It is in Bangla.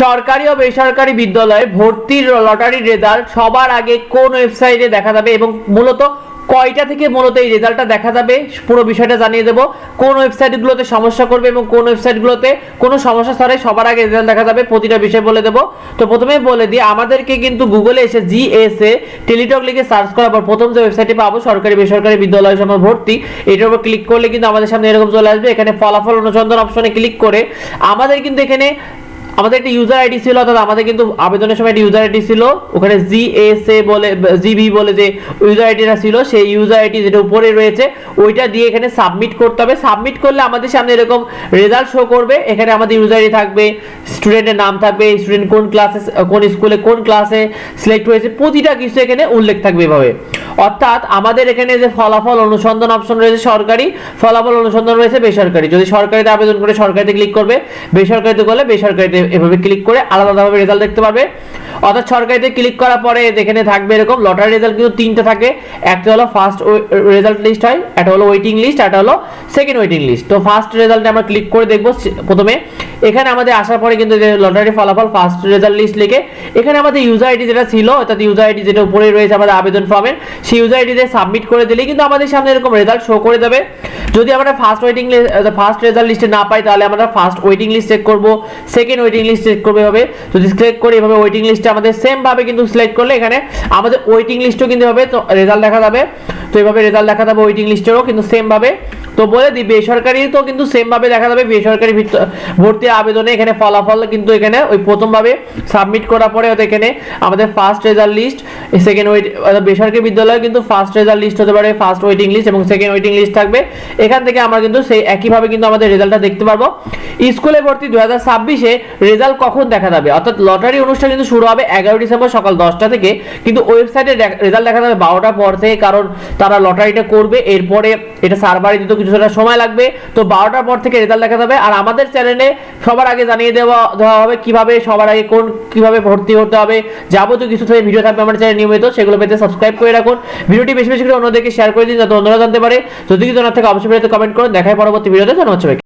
সরকারি ও বেসরকারি বিদ্যালয়ে ভর্তির লটারির রেজাল্ট সবার আগে কোন ওয়েবসাইটে দেখা যাবে এবং মূলত কয়টা থেকে মূলত এই রেজাল্টটা দেখা যাবে পুরো বিষয়টা জানিয়ে দেবো। কোন ওয়েবসাইটগুলোতে সমস্যা করবে এবং কোন ওয়েবসাইটগুলোতে কোনো সমস্যা ছাড়াই সবার আগে রেজাল্ট দেখা যাবে প্রতিটা বিষয় বলে দেবো। তো প্রথমে বলে দিই, আমাদেরকে কিন্তু গুগলে এসে জিএসএ টেলিটক লিখে সার্চ করার পর প্রথম যে ওয়েবসাইটে পাবো, সরকারি বেসরকারি বিদ্যালয় সময় ভর্তি, এটার উপর ক্লিক করলে কিন্তু আমাদের সামনে এরকম চলে আসবে। এখানে ফলাফল অনুসন্ধান অপশনে ক্লিক করে আমাদের কিন্তু এখানে আমাদের একটা ইউজার আইডি ছিল, অর্থাৎ আমাদের কিন্তু আবেদনের সময় একটা ইউজার আইডি ছিল। ওখানে জিএসএ বলে জিবি বলে যে ইউজার আইডিটা ছিল, সেই ইউজার আইডি যেটা উপরে রয়েছে, ওইটা দিয়ে এখানে সাবমিট করতে হবে। সাবমিট করলে আমাদের সামনে এরকম রেজাল্ট শো করবে। এখানে আমাদের ইউজার আইডি থাকবে স্টুডেন্টের নাম থাকবে স্টুডেন্ট কোন ক্লাসে কোন স্কুলে কোন ক্লাসে সিলেক্ট হয়েছে, প্রতিটা কিছু এখানে উল্লেখ থাকবে এভাবে। অর্থাৎ আমাদের এখানে যে ফলাফল অনুসন্ধান অপশন রয়েছে সরকারি, ফলাফল অনুসন্ধান রয়েছে বেসরকারি। যদি সরকারিতে আবেদন করে সরকারিতে ক্লিক করবে, বেসরকারিতে করলে বেসরকারিতে এভাবে ক্লিক করে আলাদাভাবে রেজাল্ট দেখতে পারবে। অর্থাৎ সরকারিতে ক্লিক করার পরে এখানে থাকবে এরকম লটারি রেজাল্ট কিন্তু তিনটে থাকে। একটা হলো ফার্স্ট রেজাল্ট লিস্ট হয়, একটা হলো ওয়েটিং লিস্ট একটা হলো সেকেন্ড ওয়েটিং লিস্ট তো ফার্স্ট রেজাল্টে আমরা ক্লিক করে দেখব প্রথমে। এখানে আমাদের আসার পরে কিন্তু লটারি ফলাফল ফার্স্ট রেজাল্ট লিস্ট লিখে, এখানে আমাদের ইউজার আইডি যেটা ছিল, অর্থাৎ ইউজার আইডি যেটা উপরে রয়েছে আমাদের আবেদন ফর্মের সেই ইউজার আইডিতে সাবমিট করে দিলে কিন্তু আমাদের সামনে এরকম রেজাল্ট শো করে দেবে। যদি আমরা ফার্স্ট ওয়েটিং ফার্স্ট রেজাল্ট লিস্টে না পাই, তাহলে আমরা ফার্স্ট ওয়েটিং লিস্ট চেক করব সেকেন্ড ওয়েটিং লিস্ট চেক করবে এভাবে। যদি সিলেক্ট করি, এভাবে ওয়েটিং লিস্টে আমাদের সেম ভাবে কিন্তু সিলেক্ট করলে এখানে আমাদের ওয়েটিং লিস্টও কিন্তু হবে, তো রেজাল্ট দেখা যাবে। তো এভাবে রেজাল্ট দেখা যাবে ওয়েটিং লিস্টেরও কিন্তু সেম ভাবে। তো বলে দিই বেসরকারি তো কিন্তু সেম ভাবে দেখা যাবে, বেসরকারি ভর্তি আবেদনে এখানে ফলাফল কিন্তু এখানে ওই প্রথম ভাবে সাবমিট করার পরে হয়তো এখানে আমাদের first result list second wait বেসরকারি বিদ্যালয়ে কিন্তু ফার্স্ট রেজাল্ট লিস্ট হতে পারে ফার্স্ট ওয়েটিং লিস্ট এবং সেকেন্ড ওয়েটিং লিস্ট থাকবে। এখান থেকে আমরা কিন্তু সেই একইভাবে কিন্তু আমাদের রেজাল্টটা দেখতে পারব। স্কুলে ভর্তি দু হাজার ছাব্বিশে রেজাল্ট কখন দেখা যাবে? অর্থাৎ লটারি অনুষ্ঠান কিন্তু শুরু হবে এগারো ডিসেম্বর সকাল দশটা থেকে। কিন্তু ওয়েবসাইটে রেজাল্ট দেখা যাবে বারোটার পর থেকে, কারণ তারা লটারিটা করবে। এরপরে এটা সার্ভারে দিতে কিছুটা সময় লাগবে। তো বারোটার পর থেকে রেজাল্ট দেখা যাবে। আর আমাদের চ্যানেলে সবার আগে জানিয়ে দেওয়া দেওয়া হবে কীভাবে সবার আগে কোন, কীভাবে ভর্তি হতে হবে। যাবতীয় কিছু থেকে ভিডিও থাকবে আমার চ্যানেল নিয়মিত, সেগুলো পেতে সাবস্ক্রাইব করে রাখুন। ভিডিওটি বেশি বেশি করে অন্যদেরকে শেয়ার করে দিন, যাতে অন্যরা জানতে পারে। যদি কিছু জানার থেকে, অবশ্যই ভিডিওতে কমেন্ট করুন। দেখায় পরবর্তী ভিডিওতে সবাইকে।